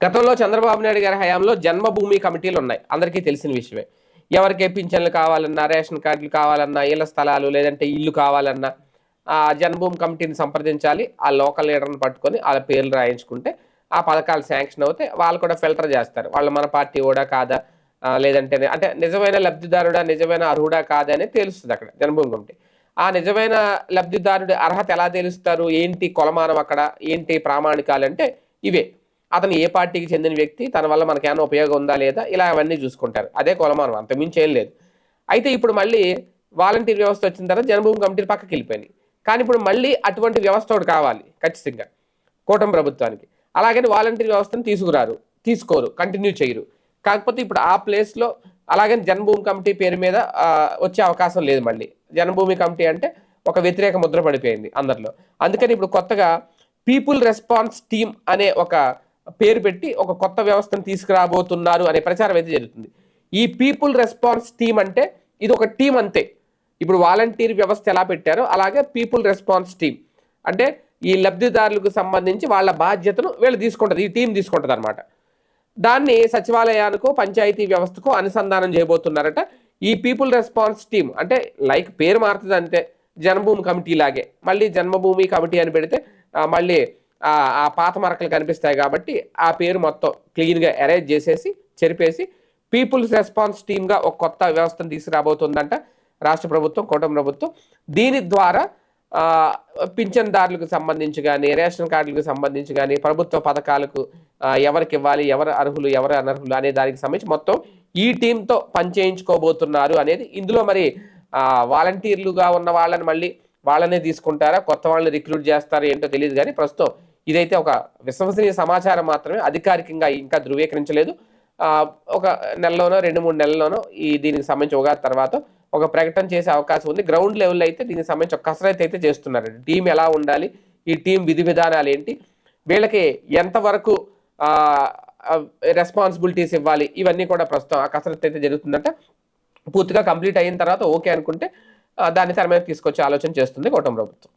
గతంలో చంద్రబాబు నాయుడు గారి హయాంలో జన్మభూమి కమిటీలు ఉన్నాయి. అందరికీ తెలిసిన విషయమే. ఎవరికే పింఛన్లు కావాలన్నా రేషన్ కార్డులు కావాలన్నా ఇళ్ళ స్థలాలు లేదంటే ఇల్లు కావాలన్నా ఆ జన్మభూమి కమిటీని సంప్రదించాలి. ఆ లోకల్ లీడర్ని పట్టుకొని వాళ్ళ పేర్లు రాయించుకుంటే ఆ పథకాలు శాంక్షన్ అవుతే వాళ్ళు కూడా ఫిల్టర్ చేస్తారు. వాళ్ళు మన పార్టీ కూడా కాదా లేదంటే అంటే నిజమైన లబ్ధిదారుడా నిజమైన అర్హుడా కాదా అనేది తెలుస్తుంది అక్కడ జన్మభూమి కమిటీ. ఆ నిజమైన లబ్ధిదారుడి అర్హత ఎలా తెలుస్తారు? ఏంటి కొలమానం అక్కడ? ఏంటి ప్రామాణికాలు అంటే ఇవే. అతను ఏ పార్టీకి చెందిన వ్యక్తి తన వల్ల మనకేమైనా ఉపయోగం ఉందా లేదా ఇలా అవన్నీ చూసుకుంటారు. అదే కొలమానం అంతమించి ఏం లేదు. అయితే ఇప్పుడు మళ్ళీ వాలంటీర్ వ్యవస్థ వచ్చిన తర్వాత జన్మభూమి కమిటీలు పక్కకి వెళ్ళిపోయినాయి. కానీ ఇప్పుడు మళ్ళీ అటువంటి వ్యవస్థ ఒకటి కావాలి ఖచ్చితంగా కూటమి ప్రభుత్వానికి. అలాగని వాలంటీర్ వ్యవస్థను తీసుకురారు తీసుకోరు కంటిన్యూ చేయరు. కాకపోతే ఇప్పుడు ఆ ప్లేస్లో అలాగని జన్మభూమి కమిటీ పేరు మీద వచ్చే అవకాశం లేదు మళ్ళీ. జన్మభూమి కమిటీ అంటే ఒక వ్యతిరేక ముద్ర పడిపోయింది అందరిలో. అందుకని ఇప్పుడు కొత్తగా పీపుల్ రెస్పాన్స్ టీమ్ అనే ఒక పేరు పెట్టి ఒక కొత్త వ్యవస్థను తీసుకురాబోతున్నారు అనే ప్రచారం అయితే జరుగుతుంది. ఈ పీపుల్ రెస్పాన్స్ టీం అంటే ఇది ఒక టీం అంతే. ఇప్పుడు వాలంటీర్ వ్యవస్థ ఎలా పెట్టారో అలాగే పీపుల్ రెస్పాన్స్ టీం అంటే ఈ లబ్ధిదారులకు సంబంధించి వాళ్ళ బాధ్యతను వీళ్ళు తీసుకుంటుంది ఈ టీం తీసుకుంటుంది అనమాట దాన్ని సచివాలయానికో పంచాయతీ వ్యవస్థకు అనుసంధానం చేయబోతున్నారట ఈ పీపుల్ రెస్పాన్స్ టీం అంటే లైక్ పేరు మారుతుంది అంతే జన్మభూమి కమిటీ లాగే. మళ్ళీ జన్మభూమి కమిటీ అని పెడితే మళ్ళీ ఆ పాత మరకలు కనిపిస్తాయి కాబట్టి ఆ పేరు మొత్తం క్లీన్గా అరేంజ్ చేసేసి చెరిపేసి పీపుల్స్ రెస్పాన్స్ టీమ్గా ఒక కొత్త వ్యవస్థను తీసుకురాబోతుందంట రాష్ట్ర ప్రభుత్వం కూటమి ప్రభుత్వం. దీని ద్వారా పింఛన్దారులకు సంబంధించి కానీ రేషన్ కార్డులకు సంబంధించి కానీ ప్రభుత్వ పథకాలకు ఎవరికి ఇవ్వాలి ఎవరు అర్హులు ఎవరు అనర్హులు అనే దానికి సంబంధించి మొత్తం ఈ టీంతో పనిచేయించుకోబోతున్నారు అనేది ఇందులో మరి వాలంటీర్లుగా ఉన్న వాళ్ళని మళ్ళీ వాళ్ళనే తీసుకుంటారా? కొత్త వాళ్ళని రిక్రూట్ చేస్తారా? ఏంటో తెలియదు కానీ ప్రస్తుతం ఇదైతే ఒక విశ్వసనీయ సమాచారం మాత్రమే. అధికారికంగా ఇంకా ధృవీకరించలేదు. ఒక నెలలోనో రెండు మూడు నెలల్లోనో ఈ దీనికి సంబంధించి ఉగాది తర్వాత ఒక ప్రకటన చేసే అవకాశం ఉంది. గ్రౌండ్ లెవెల్లో అయితే దీనికి సంబంధించి ఒక కసరత్తు అయితే చేస్తున్నారు టీం ఎలా ఉండాలి? ఈ టీం విధి విధానాలు ఏంటి? వీళ్ళకి ఎంతవరకు రెస్పాన్సిబిలిటీస్ ఇవ్వాలి? ఇవన్నీ కూడా ప్రస్తుతం ఆ కసరత్తు అయితే జరుగుతుందంట. పూర్తిగా కంప్లీట్ అయిన తర్వాత ఓకే అనుకుంటే దాన్ని తెర మీద తీసుకొచ్చే ఆలోచన చేస్తుంది కూటమి ప్రభుత్వం.